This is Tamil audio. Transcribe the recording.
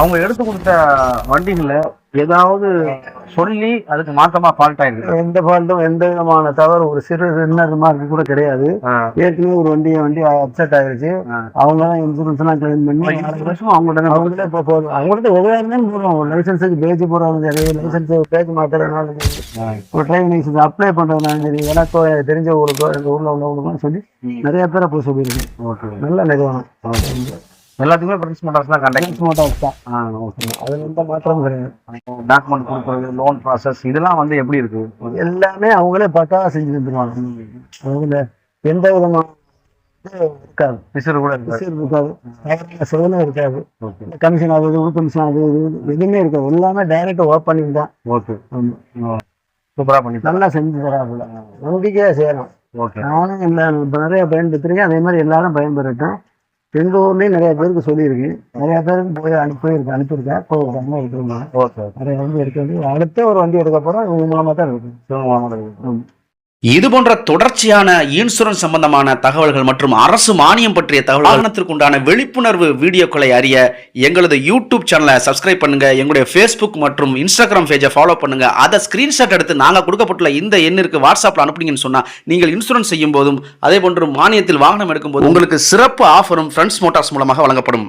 அவங்க எடுத்து கொடுத்த வண்டிகள ஏதாவது சொல்லி அதுக்கு மாற்றமா ஃபால்ட் ஆயிருக்கு. எந்த ஃபால்ட்டும் எந்த விதமான தவறு ஒரு சிறு சின்ன மார்க்கு கூட கிடையாது. ஏற்கனவே ஒரு வண்டியை வண்டி அப்செட் ஆயிருச்சு. அவங்க தான் இன்சூரன்ஸ் எல்லாம் கிளைம் பண்ணி அவங்கள்ட்ட அவங்களே இப்போ போதும் அவங்கள்ட்ட எதுவாக இருந்தாலும் போடுவோம் ஒரு லைசன்ஸுக்கு பேஜ் போடுறாங்க சரி லைசன்ஸ் பேஜ் மாத்துறதுனாலும் சரி. ஒரு டிரைவிங் லைசன்ஸ் அப்ளை பண்றதுனாலும் சரி எனக்கோ தெரிஞ்சவங்களுக்கோ எங்கள் ஊரில் உள்ளவங்களுக்கும் சொல்லி நிறைய பேரை போய் சொல்லியிருக்கேன். நல்ல நிறுவனம். எல்லாத்துக்குமே பிரின்ஸ் மோட்டார்ஸ் தான் கண்டக்ட் மோட்டார்ஸ் தான். ஓகே அதில் எந்த மாற்றமும் கிடையாது. டாக்குமெண்ட் கொடுக்குறது லோன் ப்ராசஸ் இதெல்லாம் வந்து எப்படி இருக்கு? எல்லாமே அவங்களே பக்காவாக செஞ்சு தந்துருவாங்க. அவங்க எந்த விதமான இருக்காது. பிசர் கூட விசில் இருக்காது. செயலும் இருக்காது. கமிஷன் அது இது கமிஷன் இது எதுவுமே இருக்காது. எல்லாமே டைரக்ட் ஓப்பனிங் தான். ஓகே. சூப்பரா பண்ணி நல்லா செஞ்சு தராப்புல. நம்பிக்கையா செய்யலாம். ஓகே. நானும் இல்லை நிறைய பயன்படுத்துறேன் அதே மாதிரி எல்லாரும் பயன்பெறட்டும். எங்கள் ஊர்லேயும் நிறைய பேருக்கு சொல்லியிருக்கேன் நிறைய பேருக்கு போய் அனுப்பி போயிருக்கேன் அனுப்பியிருக்கேன் போயிருக்காங்க இருக்கிறவங்க ஓகே நிறைய வண்டி எடுக்கிறது அடுத்த ஒரு வண்டி எடுக்க போகிறோம் இவங்க மூலமாக தான் இருக்கு. இது போன்ற தொடர்ச்சியான இன்சூரன்ஸ் சம்பந்தமான தகவல்கள் மற்றும் அரசு மானியம் பற்றிய தகவல் வாகனத்திற்குண்டான விழிப்புணர்வு வீடியோக்களை அறிய எங்களது யூடியூப் சேனலை சப்ஸ்கிரைப் பண்ணுங்க. எங்களுடைய ஃபேஸ்புக் மற்றும் இன்ஸ்டாகிராம் பேஜை ஃபாலோ பண்ணுங்க. அதை ஸ்கிரீன்ஷாட் எடுத்து நாங்கள் கொடுக்கப்பட்டுள்ள இந்த எண்ணிற்கு வாட்ஸ்அப்பில் அனுப்புனீங்கன்னு சொன்னா நீங்கள் இன்சூரன்ஸ் செய்யும் போதும் அதே போன்று மானியத்தில் வாகனம் எடுக்கும் போது உங்களுக்கு சிறப்பு ஆஃபரும் ஃப்ரெண்ட்ஸ் மோட்டார்ஸ் மூலமாக வழங்கப்படும்.